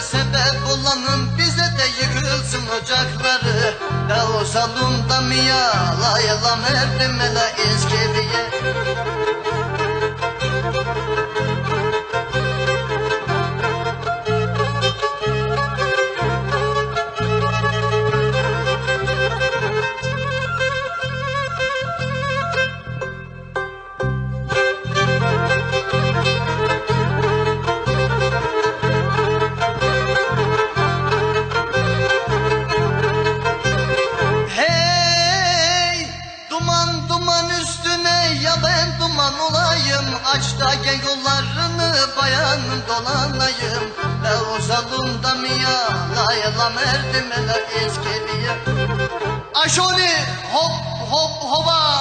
Sebep olanın bize de yıkılsın ocakları. La osalım da miyala yalam erdimela izgiriye dolanayım Erzalum'da mı ya layla merdimeler eskiliye Aşoni hop hop hoba!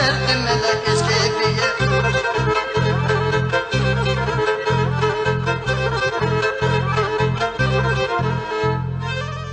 verdim melek eşkediye